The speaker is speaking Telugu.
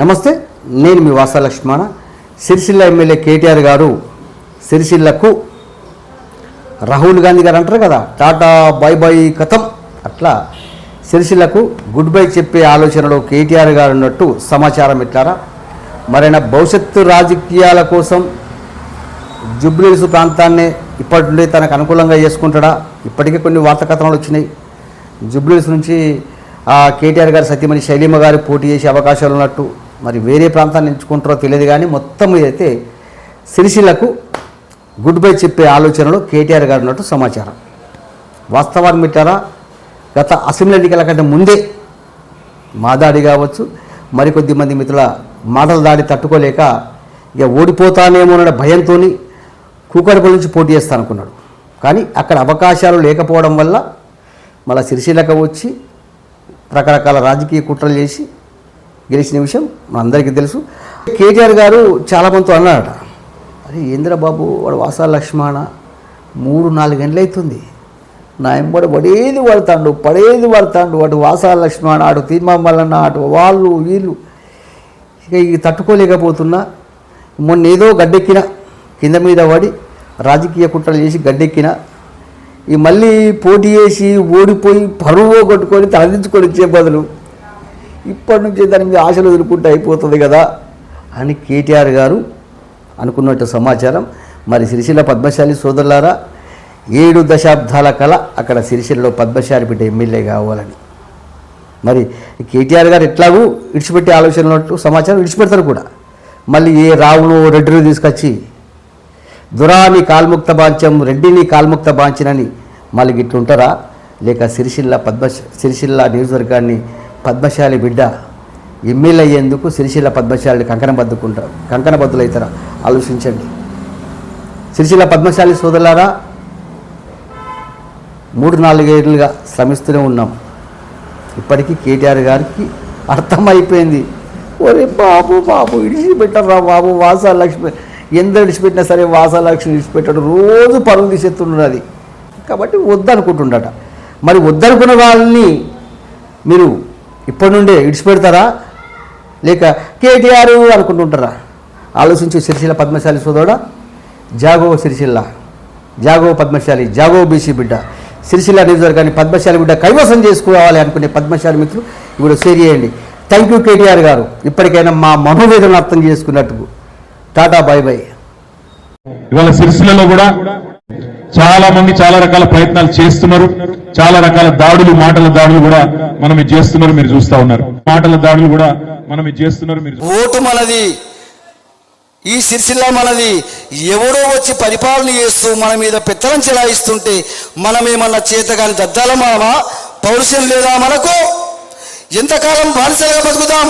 నమస్తే నేను మీ వాస లక్ష్మణ. సిరిసిల్ల ఎమ్మెల్యే కేటీఆర్ గారు సిరిసిల్లకు రాహుల్ గాంధీ గారు అంటారు కదా టాటా బై బై కథం. అట్లా సిరిసిల్లకు గుడ్ బై చెప్పే ఆలోచనలో కేటీఆర్ గారు ఉన్నట్టు సమాచారం ఇట్లారా? మరైనా భవిష్యత్తు రాజకీయాల కోసం జుబ్లీస్ ప్రాంతాన్ని ఇప్పటి నుండి తనకు అనుకూలంగా చేసుకుంటాడా? ఇప్పటికే కొన్ని వార్త కథనాలు వచ్చినాయి. జుబ్లీస్ నుంచి ఆ కేటీఆర్ గారి సత్యమణి శైలిమ గారు పోటీ చేసే అవకాశాలు ఉన్నట్టు మరి వేరే ప్రాంతాన్ని ఎంచుకుంటారో తెలియదు కానీ మొత్తం అయితే సిరిసిలకు గుడ్ బై చెప్పే ఆలోచనలో కేటీఆర్ గారు ఉన్నట్టు సమాచారం. వాస్తవాన్ని పెట్టారా? గత అసెంబ్లీ ఎన్నికల కంటే ముందే మా దాడి కావచ్చు మరికొద్ది మంది మిత్రుల మాటల దాడి తట్టుకోలేక ఇక ఓడిపోతానేమోనన్న భయంతో కూకడపల్లి నుంచి పోటీ చేస్తా అనుకున్నాడు కానీ అక్కడ అవకాశాలు లేకపోవడం వల్ల మళ్ళీ సిరిసిలకు వచ్చి రకరకాల రాజకీయ కుట్రలు చేసి గెలిచిన విషయం మనందరికీ తెలుసు. కేటీఆర్ గారు చాలా మందితో అన్నాడట అరే ఇంద్రబాబు వాడు వాసాల లక్ష్మణ మూడు నాలుగు గంటలు అవుతుంది. నా ఎంబడి పడేది పడతాడు పడేది పడతాడు అటు వాసాల లక్ష్మణ అటు తీర్మామల్లన్న అటు వాళ్ళు వీళ్ళు. ఇక ఇక తట్టుకోలేకపోతున్నా మొన్న ఏదో గడ్డెక్కిన కింద మీద పడి రాజకీయ కుట్రలు చేసి గడ్డెక్కిన ఈ మళ్ళీ పోటీ చేసి ఓడిపోయి పరువు కొట్టుకొని తలదించుకొని ఇచ్చే బదులు ఇప్పటి నుంచి దాని మీద ఆశలు వదులుకుంటే అయిపోతుంది కదా అని కేటీఆర్ గారు అనుకున్నట్టు సమాచారం. మరి సిరిసిల్ల పద్మశాలి సోదరులారా ఏడు దశాబ్దాల కల అక్కడ సిరిసిల్లలో పద్మశాలి బిడ్డ ఎమ్మెల్యే కావాలని. మరి కేటీఆర్ గారు ఎట్లాగూ విడిచిపెట్టే ఆలోచనలు ఉన్నట్టు సమాచారం విడిచిపెడతారు కూడా. మళ్ళీ ఏ రావును రెడ్డిని తీసుకొచ్చి దురాని కాల్ముక్త బాంచం రెడ్డిని కాల్ముక్త బాంచనని మళ్ళీ గిట్లుంటారా? లేక సిరిసిల్ల పద్మ సిరిసిల్ల నియోజకవర్గాన్ని పద్మశాలి బిడ్డ ఎమ్మెల్యే అయ్యేందుకు సిరిసిల్ల పద్మశాలి కంకణ బద్దుకుంటారు. కంకణ బద్దులవుతారా ఆలోచించండి. సిరిసిల్ల పద్మశాలి సోదరులారా మూడు నాలుగేళ్ళుగా శ్రమిస్తూనే ఉన్నాం. ఇప్పటికీ కేటీఆర్ గారికి అర్థమైపోయింది. ఒరే బాబు బాబు ఇడిచిపెట్టరా బాబు వాసా లక్ష్మి ఎంత ఇడిచిపెట్టినా సరే వాసా లక్ష్మి ఇడిచిపెట్టాడు. రోజు పరుగు తీసేస్తున్నది కాబట్టి వద్దనుకుంటుండట. మరి వద్దనుకున్న వాళ్ళని మీరు ఇప్పటి నుండే ఇడిచిపెడతారా? లేక కేటీఆర్ అనుకుంటుంటారా? ఆలోచించు సిరిసిల్ల పద్మశాలి సోదరుడా. జాగో సిరిసిల్ల. జాగో పద్మశాలి. జాగో బీసీ బిడ్డ. సిరిసిల్ల నియోజకవర్గాన్ని పద్మశాలి బిడ్డ కైవసం చేసుకోవాలి అనుకునే పద్మశాలి మిత్రులు ఇప్పుడు షేర్ చేయండి. థ్యాంక్ యూ కేటీఆర్ గారు. ఇప్పటికైనా మా మనోవేదన అర్థం చేసుకున్నట్టు. టాటా బాయ్ బాయ్ ఇవాళ సిరిసిల్లలో కూడా చాలా మంది చాలా రకాల ప్రయత్నాలు చేస్తున్నారు. చాలా రకాల దాడులు మాటల దాడులు కూడా మనం చేస్తున్నారు మీరు చూస్తా ఉన్నారు. మాటల దాడులు కూడా మనం చేస్తున్నారు మీరు ఓటు మనది. ఈ సిరిసిల్ల మనది. ఎవడో వచ్చి పరిపాలన చేస్తూ మన మీద పెత్తనం చెలాయిస్తుంటే మనమేమన్నా చేతగాని దద్దాల మనమా పౌరుషం లేదా మనకు? ఎంతకాలం బానిసగా బతుకుతాం?